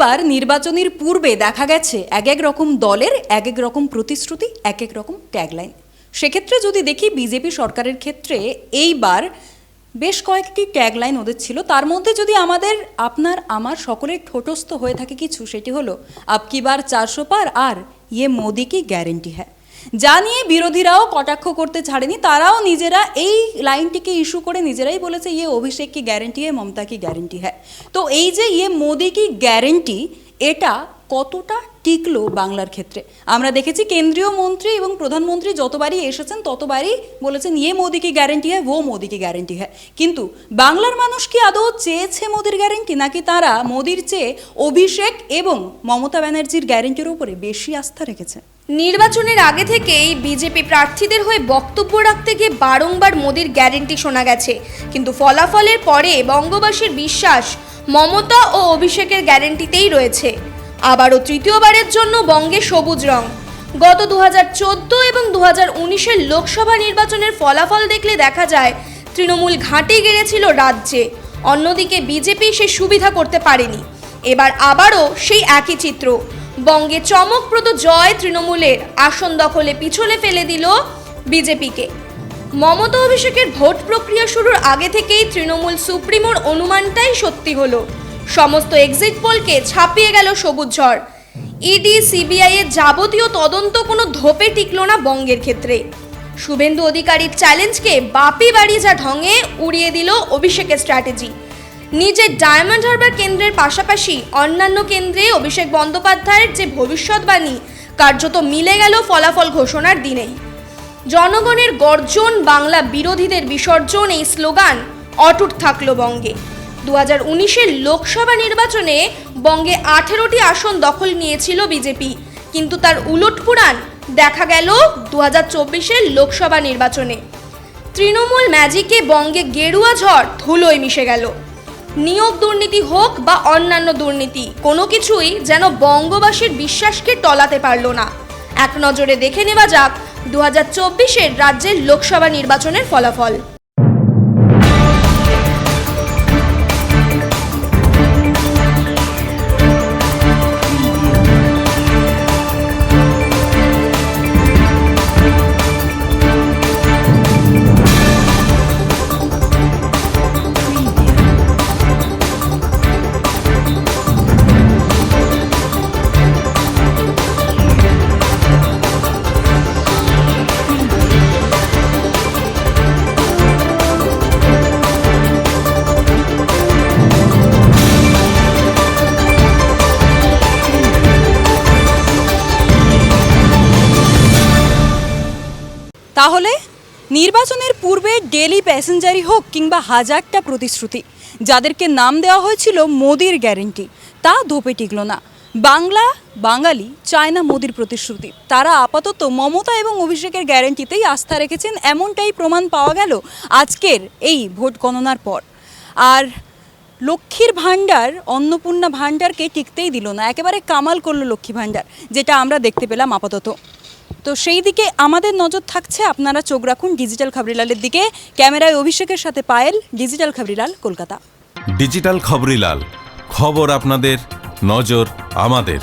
এইবার নির্বাচনের পূর্বে দেখা গেছে এক এক রকম দলের, এক এক রকম প্রতিশ্রুতি, এক এক রকম ট্যাগলাইন সেক্ষেত্রে যদি দেখি বিজেপি সরকারের ক্ষেত্রে এইবার বেশ কয়েকটি ট্যাগলাইন ওদের ছিল। তার মধ্যে যদি আমাদের, আপনার, আমার সকলের ঠোঁটস্থ হয়ে থাকে কিছু, সেটি হলো আপকি বার চারশো পার? আর ইয়ে মোদি কি গ্যারেন্টি হ্যায় যা নিয়ে বিরোধীরাও কটাক্ষ করতে ছাড়েনি, তারাও নিজেরা এই লাইনটিকে ইস্যু করে নিজেরাই বলেছে ইয়ে অভিষেক কি গ্যারেন্টি হ্যায় মমতা কি গ্যারেন্টি। হ্যায় তো এই যে ইয়ে মোদি কি গ্যারেন্টি, এটা কতটা টিকলো বাংলার ক্ষেত্রে? আমরা দেখেছি কেন্দ্রীয় মন্ত্রী এবং প্রধানমন্ত্রী যতবারই এসেছেন, ততবারই বলেছেন ইয়ে মোদি কি গ্যারেন্টি হ্যায় ও মোদি কি গ্যারেন্টি। হ্যায় কিন্তু বাংলার মানুষ কি আদৌ চেয়েছে মোদির গ্যারেন্টি, নাকি তারা মোদির চেয়ে অভিষেক এবং মমতা ব্যানার্জির গ্যারেন্টির উপরে বেশি আস্থা রেখেছে? নির্বাচনের আগে থেকেই বিজেপি প্রার্থীদের হয়ে বক্তব্য রাখতে গিয়ে বারংবার মোদির গ্যারেন্টি শোনা গেছে। কিন্তু ফলাফলের পরে বঙ্গবাসীর বিশ্বাস, মমতা ও অভিষেকের গ্যারেন্টিতেই রয়েছে। আবারও তৃতীয়বারের জন্য বঙ্গে সবুজ রং। গত দু চোদ্দ এবং দু হাজার উনিশের লোকসভা নির্বাচনের ফলাফল দেখলে দেখা যায়, তৃণমূল ঘাঁটি গেড়েছিল রাজ্যে। অন্যদিকে বিজেপি সে সুবিধা করতে পারেনি। এবার আবারও সেই একই চিত্র। বঙ্গে চমকপ্রদ জয় তৃণমূলের আসন দখলে পিছনে ফেলে দিল বিজেপিকে। মমতা অভিষেকের ভোট প্রক্রিয়া শুরুর আগে থেকেই তৃণমূল সুপ্রিমোর অনুমানটাই সত্যি হলো। সমস্ত এক্সিট পোলকে ছাপিয়ে গেল সবুজ ঝড়। ইডি সিবিআই এর যাবতীয় তদন্ত কোনো ধোপে টিকল না বঙ্গের ক্ষেত্রে। শুভেন্দু অধিকারীর চ্যালেঞ্জকে বাপি বাড়ি যা ঢঙে উড়িয়ে দিল অভিষেকের স্ট্র্যাটেজি নিজের ডায়মন্ড হারবার কেন্দ্রের পাশাপাশি অন্যান্য কেন্দ্রে অভিষেক বন্দ্যোপাধ্যায়ের যে ভবিষ্যৎবাণী, কার্যত মিলে গেল ফলাফল ঘোষণার দিনেই। জনগণের গর্জন, বাংলা বিরোধীদের বিসর্জন এই স্লোগান, অটুট থাকল বঙ্গে। দু হাজার উনিশের লোকসভা নির্বাচনে বঙ্গে আঠেরোটি আসন দখল নিয়েছিল বিজেপি। কিন্তু তার উলট পুরাণ, দেখা গেল দু হাজার চব্বিশের লোকসভা নির্বাচনে। তৃণমূল ম্যাজিকে বঙ্গে গেরুয়া ঝড় ধুলোয় মিশে গেল। নিয়োগ দুর্নীতি হোক বা অন্যান্য দুর্নীতি, কোনো কিছুই যেন বঙ্গবাসীর বিশ্বাসকে টলাতে পারল না। এক নজরে দেখে নেওয়া যাক দু হাজার চব্বিশের রাজ্যের লোকসভা নির্বাচনের ফলাফল। তাহলে নির্বাচনের পূর্বে ডেলি প্যাসেঞ্জারই হোক কিংবা হাজারটা প্রতিশ্রুতি, যাদেরকে নাম দেওয়া হয়েছিল মোদির গ্যারেন্টি, তা ধোপে টিকল না। বাংলা, বাঙালি চায় না মোদির প্রতিশ্রুতি, তারা আপাতত মমতা এবং অভিষেকের গ্যারেন্টিতেই আস্থা রেখেছেন, এমনটাই প্রমাণ পাওয়া গেল আজকের এই ভোট গণনার পর। আর লক্ষ্মীর ভাণ্ডার, অন্নপূর্ণা ভাণ্ডারকে টিকতেই দিল না, একেবারে কামাল করল লক্ষ্মী ভাণ্ডার, যেটা আমরা দেখতে পেলাম আপাতত। তো সেই দিকে আমাদের নজর থাকছে, আপনারা চোখ রাখুন ডিজিটাল খাবরিলালের দিকে। ক্যামেরায় অভিষেকের সাথে পায়েল, ডিজিটাল খাবরিলাল, কলকাতা। ডিজিটাল খবরিলাল, খবর আপনাদের, নজর আমাদের।